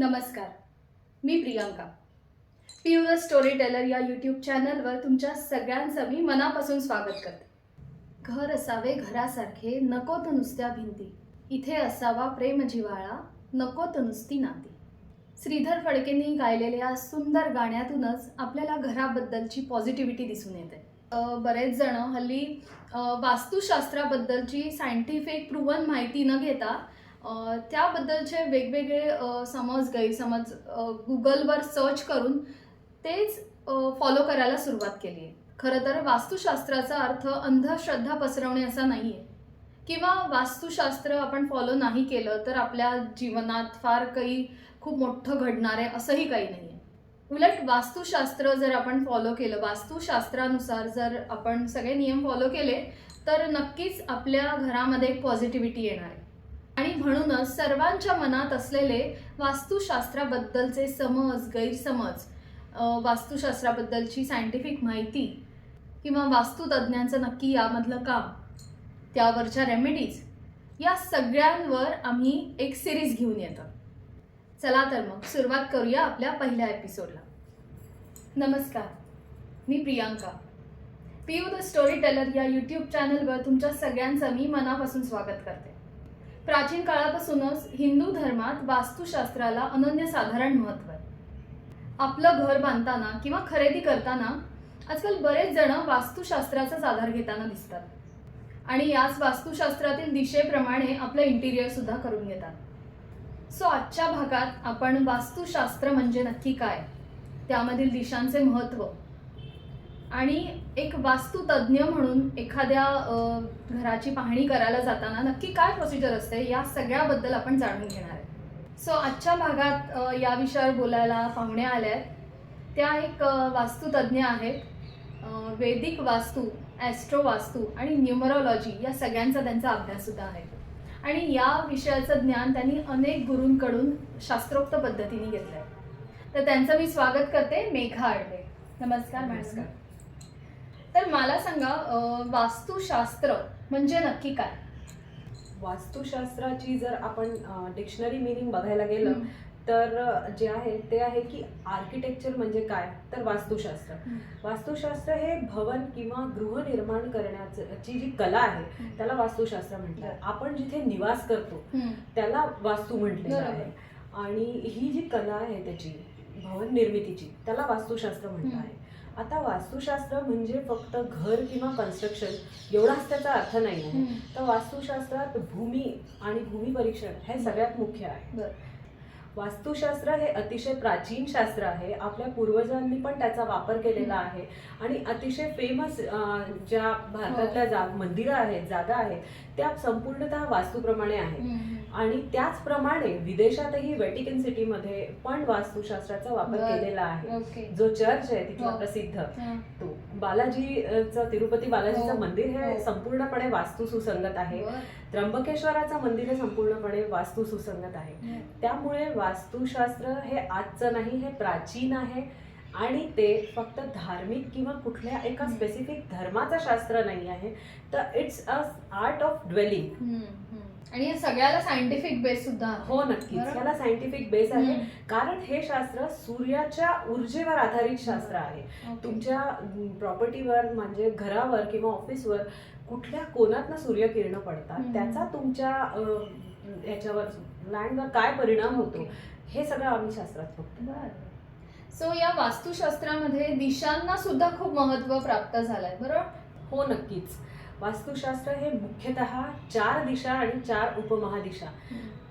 नमस्कार मी Priyanka. P the storyteller या यूट्यूब चॅनलवर तुमच्या सगळ्यांचं मी मनापासून स्वागत करते. घर असावे घरासारखे नको तर नुसत्या भिंती. इथे असावा प्रेम जिवाळा नको तर नुसती नाती. श्रीधर फडकेंनी गायलेल्या सुंदर गाण्यातूनच आपल्याला घराबद्दलची पॉझिटिव्हिटी दिसून येते. बरेच जण हल्ली वास्तुशास्त्राबद्दलची सायंटिफिक प्रूवन माहिती न घेता त्याबद्दलचे वेगवेगळे समज गैरसमज गुगलवर सर्च करून तेच फॉलो करायला सुरुवात केली आहे खरं तर वास्तुशास्त्राचा अर्थ अंधश्रद्धा पसरवणे असा नाही आहे किंवा वास्तुशास्त्र आपण फॉलो नाही केलं तर आपल्या जीवनात फार काही खूप मोठं घडणार आहे असंही काही नाही आहे उलट वास्तुशास्त्र जर आपण फॉलो केलं वास्तुशास्त्रानुसार जर आपण सगळे नियम फॉलो केले तर नक्कीच आपल्या घरामध्ये एक पॉझिटिव्हिटी येणार आहे. आणि म्हणूनच सर्वांच्या मनात असलेले वास्तुशास्त्राबद्दलचे समज गैरसमज वास्तुशास्त्राबद्दलची सायंटिफिक माहिती किंवा वास्तुतज्ञांचं नक्की यामधलं काम त्यावरच्या रेमेडीज या सगळ्यांवर आम्ही एक सिरीज घेऊन येतो. चला तर मग सुरुवात करूया आपल्या पहिल्या एपिसोडला नमस्कार मी Priyanka. P you the storyteller या यूट्यूब चॅनलवर तुमच्या सगळ्यांचं मी मनापासून स्वागत करते. प्राचीन काळापासूनच हिंदू धर्मात वास्तुशास्त्राला अनन्यसाधारण महत्त्व आहे. आपलं घर बांधताना किंवा खरेदी करताना आजकाल बरेच जण वास्तुशास्त्राचाच आधार घेताना दिसतात. आणि याच वास्तुशास्त्रातील दिशेप्रमाणे आपलं इंटिरियर सुद्धा करून घेतात. सो आजच्या भागात आपण वास्तुशास्त्र म्हणजे नक्की काय? त्यामधील दिशांचे महत्त्व आणि एक वास्तुतज्ञ म्हणून एखाद्या घराची पाहणी करायला जाताना नक्की काय प्रोसिजर असते या सगळ्याबद्दल आपण जाणून घेणार आहे. सो आजच्या भागात या विषयावर बोलायला पाहुण्या आल्या आहेत. त्या एक वास्तुतज्ञ आहेत. वैदिक वास्तू ॲस्ट्रो वास्तू आणि न्युमरोलॉजी या सगळ्यांचा त्यांचा अभ्यास सुद्धा आहे. आणि या विषयाचं ज्ञान त्यांनी अनेक गुरूंकडून शास्त्रोक्त पद्धतीने घेतलं आहे तर त्यांचं मी स्वागत करते मेघा आडवे. नमस्कार मॅडम तर मला सांगा वास्तुशास्त्र म्हणजे नक्की काय वास्तुशास्त्राची जर आपण डिक्शनरी मिनिंग बघायला गेलं. तर जे आहे ते आहे की आर्किटेक्चर म्हणजे काय तर वास्तुशास्त्र वास्तुशास्त्र हे भवन किंवा गृहनिर्माण करण्याची जी कला आहे. त्याला वास्तुशास्त्र म्हटलं आपण जिथे निवास करतो. त्याला वास्तू म्हटलेलं. आहे आणि ही जी कला आहे त्याची भवन निर्मितीची त्याला वास्तुशास्त्र म्हटलं. आहे आता वास्तुशास्त्र म्हणजे फक्त घर किंवा कन्स्ट्रक्शन एवढाच त्याचा अर्थ नाही आहे. तर वास्तुशास्त्रात भूमी आणि भूमी परीक्षण हे सगळ्यात मुख्य आहे. वास्तुशास्त्र हे अतिशय प्राचीन शास्त्र आहे. आपल्या पूर्वजांनी पण त्याचा वापर केलेला आहे. आणि अतिशय फेमस ज्या भारतातल्या जा मंदिरं आहेत जागा आहेत त्या संपूर्णतः वास्तूप्रमाणे आहेत. आणि त्याचप्रमाणे विदेशातही व्हॅटिकन सिटीमध्ये पण वास्तुशास्त्राचा वापर. केलेला आहे जो चर्च आहे तिथला हो. प्रसिद्ध. तो बालाजीचं तिरुपती बालाजीचं हो. मंदिर हे हो. संपूर्णपणे वास्तू सुसंगत आहे. त्र्यंबकेश्वराचं मंदिर हे संपूर्णपणे वास्तू सुसंगत आहे. त्यामुळे वास्तुशास्त्र हे आजचं नाही हे प्राचीन आहे आणि ते फक्त धार्मिक किंवा कुठल्या एका. स्पेसिफिक धर्माचं शास्त्र नाही आहे तर it's a art of dwelling. आणि सगळ्याला सायंटिफिक बेस सुद्धा. हो नक्कीच बरोबर. याला सायंटिफिक बेस आहे हम्म. कारण हे शास्त्र सूर्याच्या ऊर्जेवर आधारित शास्त्र आहे. तुमच्या प्रॉपर्टीवर म्हणजे घरावर किंवा ऑफिसवर कुठल्या कोणातनं सूर्यकिरण पडतात हम्म. त्याचा तुमच्या अं, याच्यावर लँडवर काय परिणाम होतो. हे सगळं आम्ही शास्त्रात बघतो बरं. सो या वास्तुशास्त्रामध्ये दिशांना सुद्धा खूप महत्त्व प्राप्त झालंय बरोबर हो नक्कीच वास्तुशास्त्र हे मुख्यतः चार दिशा आणि चार उपमहादिशा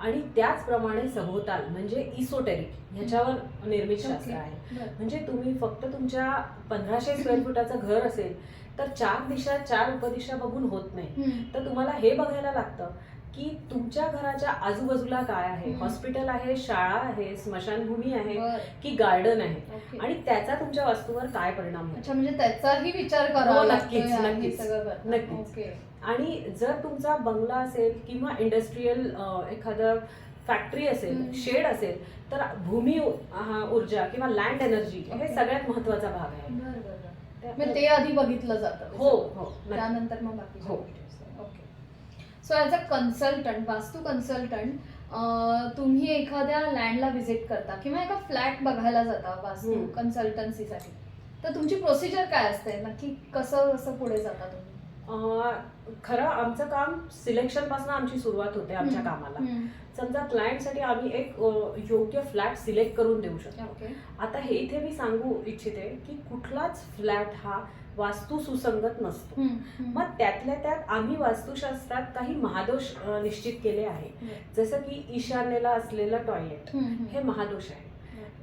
आणि त्याचप्रमाणे सभोवताल म्हणजे इसोटेरिक ह्याच्यावर निर्मित शास्त्र. आहे. म्हणजे तुम्ही फक्त तुमच्या पंधराशे स्क्वेअर फुटाचं घर असेल तर चार दिशा चार उपदिशा बघून होत नाही. तर तुम्हाला हे बघायला लागतं की तुमच्या घराच्या आजूबाजूला काय आहे. हॉस्पिटल आहे शाळा आहे स्मशानभूमी आहे. की गार्डन आहे. आणि त्याचा तुमच्या वास्तूवर काय परिणाम होतो अच्छा म्हणजे त्याचाही विचार करावा हो, नक्कीच, नक्कीच. नक्कीच. आणि जर तुमचा बंगला असेल किंवा इंडस्ट्रीयल एखादं फॅक्टरी असेल. शेड असेल तर भूमी ऊर्जा किंवा लँड एनर्जी हे. सगळ्यात महत्त्वाचा भाग आहे मग ते आधी बघितलं जातं हो हो. त्यानंतर मग हो. So as a consultant vastu consultant तुम्ही एखाद्या लँडला व्हिजिट करता किंवा एका फ्लॅट बघायला जाता वास्तू. कन्सल्टन्सीसाठी तर तुमची प्रोसिजर काय असते नक्की कसं कसं पुढे जाता तुम्ही खरं आमचं काम सिलेक्शनपासून आमची सुरुवात होते आमच्या. कामाला. समजा क्लायंटसाठी आम्ही एक योग्य फ्लॅट सिलेक्ट करून देऊ शकतो आता हे इथे मी सांगू इच्छिते की कुठलाच फ्लॅट हा वास्तू सुसंगत नसतो. मग त्यातल्या त्यात आम्ही वास्तुशास्त्रात काही महादोष निश्चित केले आहे जसं की ईशान्येला असलेलं टॉयलेट. हे महादोष आहे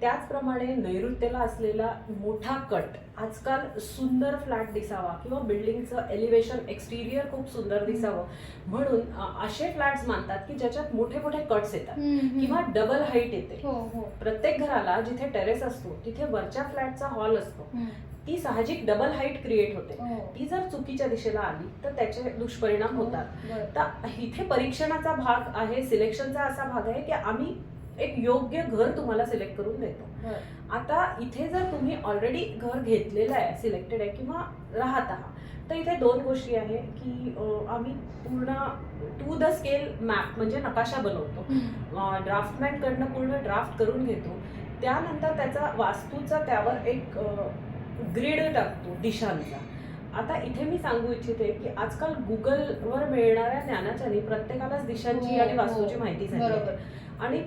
त्याचप्रमाणे नैऋत्येला असलेला मोठा कट आजकाल सुंदर फ्लॅट दिसावा किंवा बिल्डिंगचं एलिव्हेशन एक्सटिरियर खूप सुंदर दिसावं म्हणून असे फ्लॅट्स मानतात की ज्याच्यात मोठे मोठे कट्स येतात. किंवा डबल हाईट येते हो हो प्रत्येक घराला जिथे टेरेस असतो तिथे वरच्या फ्लॅटचा हॉल असतो. ती साहजिक डबल हाईट क्रिएट होते हो. ती जर चुकीच्या दिशेला आली तर त्याचे दुष्परिणाम होतात. तर इथे परीक्षणाचा भाग आहे सिलेक्शनचा असा भाग आहे की आम्ही एक योग्य घर तुम्हाला सिलेक्ट करून देतो. आता इथे जर तुम्ही ऑलरेडी घर घेतलेलं आहे सिलेक्टेड आहे किंवा राहत आहात तर इथे दोन गोष्टी आहे की आम्ही पूर्ण टू द स्केल मॅप म्हणजे नकाशा बनवतो हम्म. ड्राफ्टमॅन कडनं पूर्ण ड्राफ्ट करून घेतो त्यानंतर त्याचा वास्तूचा त्यावर एक ग्रीड टाकतो दिशांचा आता इथे मी सांगू इच्छिते की आजकाल गुगलवर मिळणाऱ्या ज्ञानाच्याने प्रत्येकालाच दिशांची हो, आणि वास्तूची हो. माहिती झाली आणि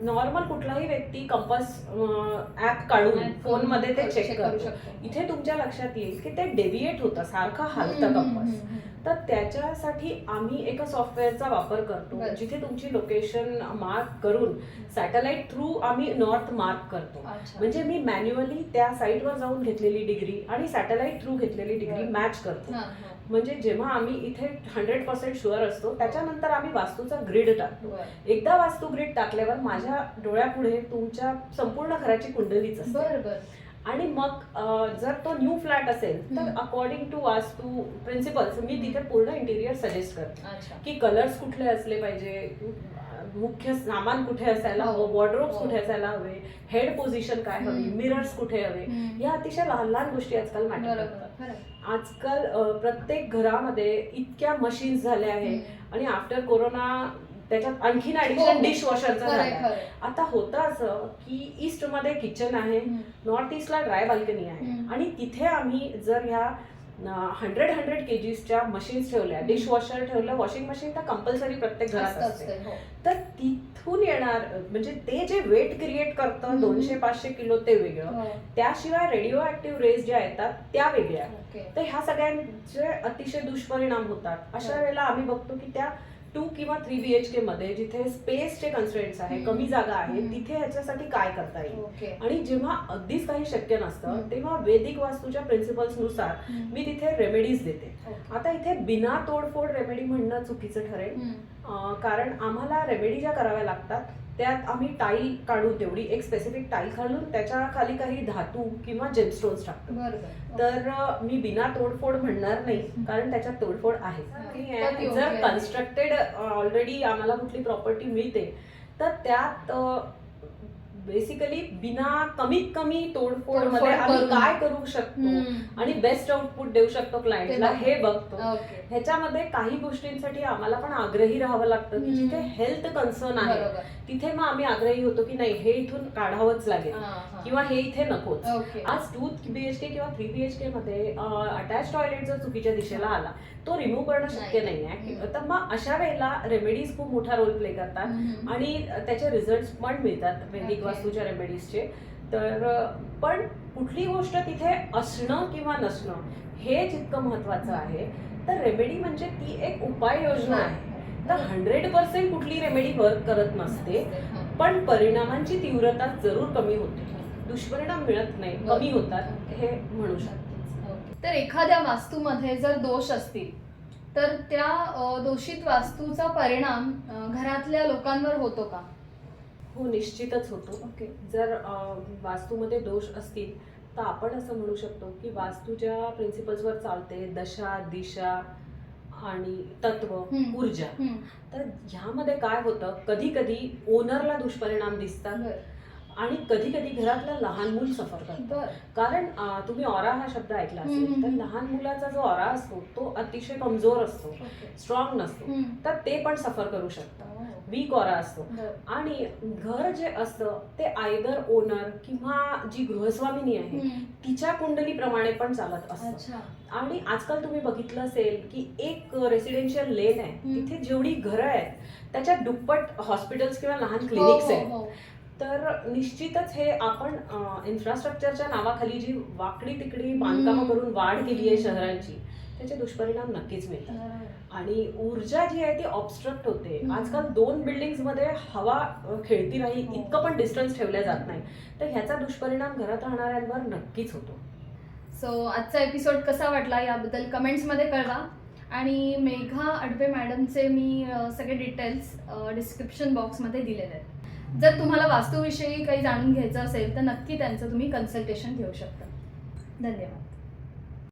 नॉर्मल कुठलाही व्यक्ती कंपास ऍप काढून फोनमध्ये ते चेक करू शकतो इथे तुमच्या लक्षात येईल की ते डेव्हिएट होतं सारखं हलतं कंपास. तर त्याच्यासाठी आम्ही एका सॉफ्टवेअरचा वापर करतो. जिथे तुमची लोकेशन मार्क करून सॅटेलाइट थ्रू आम्ही नॉर्थ मार्क करतो. म्हणजे मी मॅन्युअली त्या साईटवर जाऊन घेतलेली डिग्री आणि सॅटेलाइट थ्रू घेतलेली डिग्री. मॅच करतो. म्हणजे जेव्हा आम्ही इथे हंड्रेड पर्सेंट शुअर असतो त्याच्यानंतर आम्ही वास्तूचा ग्रीड टाकतो. एकदा वास्तू ग्रीड टाकल्यावर माझ्या डोळ्यापुढे तुमच्या संपूर्ण घराची कुंडलीच असते आणि मग जर तो न्यू फ्लॅट असेल तर. अकॉर्डिंग टू वास्तू प्रिन्सिपल्स मी तिथे पूर्ण इंटिरियर सजेस्ट करते की कलर्स कुठले असले पाहिजे मुख्य सामान कुठे असायला हो. हवं वॉर्ड्रोब्स हो. कुठे असायला हवे हेड पोझिशन काय हवी. मिरर्स कुठे हवे. या अतिशय लहान लहान गोष्टी आजकाल मॅटर करतात. आजकाल प्रत्येक घरामध्ये इतक्या मशीन्स झाल्या आहेत हम्म. आणि आफ्टर कोरोना त्याच्यात आणखीन ऍडिशन. डिश वॉशरचं झालं. आता होतं असं की ईस्टमध्ये किचन आहे. नॉर्थ ईस्टला ड्राय बाल्कनी आहे. आणि तिथे आम्ही जर ह्या हंड्रेड हंड्रेड केजीसच्या मशीन्स ठेवल्या हम्म. डिश वॉशर ठेवलं वॉशिंग मशीन तर कंपल्सरी प्रत्येक घरात असतं, हो. तर तिथून येणार म्हणजे ते जे वेट क्रिएट करतं. दोनशे पाचशे किलो ते वेगळं हो. त्याशिवाय रेडिओ ऍक्टिव्ह रेज ज्या येतात त्या वेगळ्या. तर ह्या सगळ्यांचे अतिशय दुष्परिणाम होतात अशा हो. वेळेला आम्ही बघतो की त्या टू किंवा थ्री बी एच के मध्ये जिथे स्पेसचे कन्स्ट्रेंट्स आहे. कमी जागा आहे. तिथे ह्याच्यासाठी काय करता येईल. आणि जेव्हा अगदीच काही शक्य नसतं. तेव्हा वैदिक वास्तूच्या प्रिन्सिपल्सनुसार. मी तिथे रेमेडीज देते. आता इथे बिना तोडफोड रेमेडी म्हणणं चुकीचं ठरेल कारण आम्हाला रेमेडी ज्या कराव्या लागतात त्यात आम्ही टाईल काढून तेवढी एक स्पेसिफिक टाईल घालून त्याच्याखाली काही धातू किंवा जेमस्टोन्स टाकतो. तर मी बिना तोडफोड म्हणणार नाही कारण त्याच्यात तोडफोड आहे. जर कन्स्ट्रक्टेड ऑलरेडी आम्हाला कुठली प्रॉपर्टी मिळते तर त्यात बेसिकली बिना कमीत कमी तोडफोडमध्ये आम्ही. काय करू शकतो. आणि बेस्ट आउटपुट देऊ शकतो क्लायंटला हे बघतो. ह्याच्यामध्ये काही गोष्टींसाठी आम्हाला पण आग्रही राहावं लागतं की. जिथे हेल्थ कन्सर्न आहे. तिथे मग आम्ही आग्रही होतो की नाही हे इथून काढावंच लागेल. किंवा हे इथे नकोच ओके. आज टू बीएचके किंवा थ्री बीएचके मध्ये अटॅच टॉयलेट जर चुकीच्या दिशेला आला तो रिमूव्ह करणं शक्य नाही. आहे. तर मग अशा वेळेला रेमेडीज खूप मोठा रोल प्ले करतात. आणि त्याचे रिझल्ट पण मिळतात. वास्तूच्या रेमेडीजचे तर पण कुठली गोष्ट तिथे असणं किंवा नसणं हे जितकं महत्वाचं आहे तर रेमेडी म्हणजे ती एक उपाययोजना आहे. तर हंड्रेड पर्सेंट कुठली रेमेडी वर्क करत नसते पण परिणामांची तीव्रता जरूर कमी होते. दुष्परिणाम मिळत नाही कमी होतात हे म्हणू शकते. तर एखाद्या वास्तूमध्ये जर दोष असतील तर त्या दोषित वास्तूचा परिणाम घरातल्या लोकांवर होतो का? हो निश्चितच होतो ओके जर वास्तूमध्ये दोष असतील तर आपण असं म्हणू शकतो की वास्तू ज्या प्रिन्सिपल्सवर चालते दशा दिशा आणि तत्व. ऊर्जा. तर ह्यामध्ये काय होतं कधी कधी ओनरला दुष्परिणाम दिसतात. आणि कधी कधी घरातलं लहान मूल सफर करतं बरं. कारण तुम्ही ऑरा हा शब्द ऐकला असेल तर. लहान मुलाचा जो ऑरा असतो तो अतिशय कमजोर असतो. स्ट्रॉंग नसतो. तर ते पण सफर करू शकतं ओ. वीक ऑरा असतो आणि घर जे असतं ते आयदर ओनर किंवा जी गृहस्वामिनी आहे. तिच्या कुंडलीप्रमाणे पण चालत असतं आणि आजकाल तुम्ही बघितलं असेल की एक रेसिडेन्शियल लेन आहे. तिथे जेवढी घरं आहेत त्याच्यात दुप्पट हॉस्पिटल्स किंवा लहान हो, क्लिनिक्स हो, आहेत हो. तर निश्चितच हे आपण इन्फ्रास्ट्रक्चरच्या नावाखाली जी वाकडी तिकडी बांधकामं. करून वाढ केली आहे. शहरांची त्याचे दुष्परिणाम नक्कीच मिळतात बरोबर. आणि ऊर्जा जी आहे ती ऑबस्ट्रक्ट होते. आजकाल दोन बिल्डिंगमध्ये हवा खेळती राहील हो. इतकं पण डिस्टन्स ठेवल्या जात नाही तर ह्याचा दुष्परिणाम घरात राहणाऱ्यांवर नक्कीच होतो सो आजचा एपिसोड कसा वाटला याबद्दल कमेंट्समध्ये कळवा आणि मेघा अडपे मॅडमचे मी सगळे डिटेल्स डिस्क्रिप्शन बॉक्समध्ये दिलेले आहेत जर तुम्हाला वास्तूविषयी काही जाणून घ्यायचं असेल तर नक्की त्यांचं तुम्ही कन्सल्टेशन घेऊ शकता. धन्यवाद.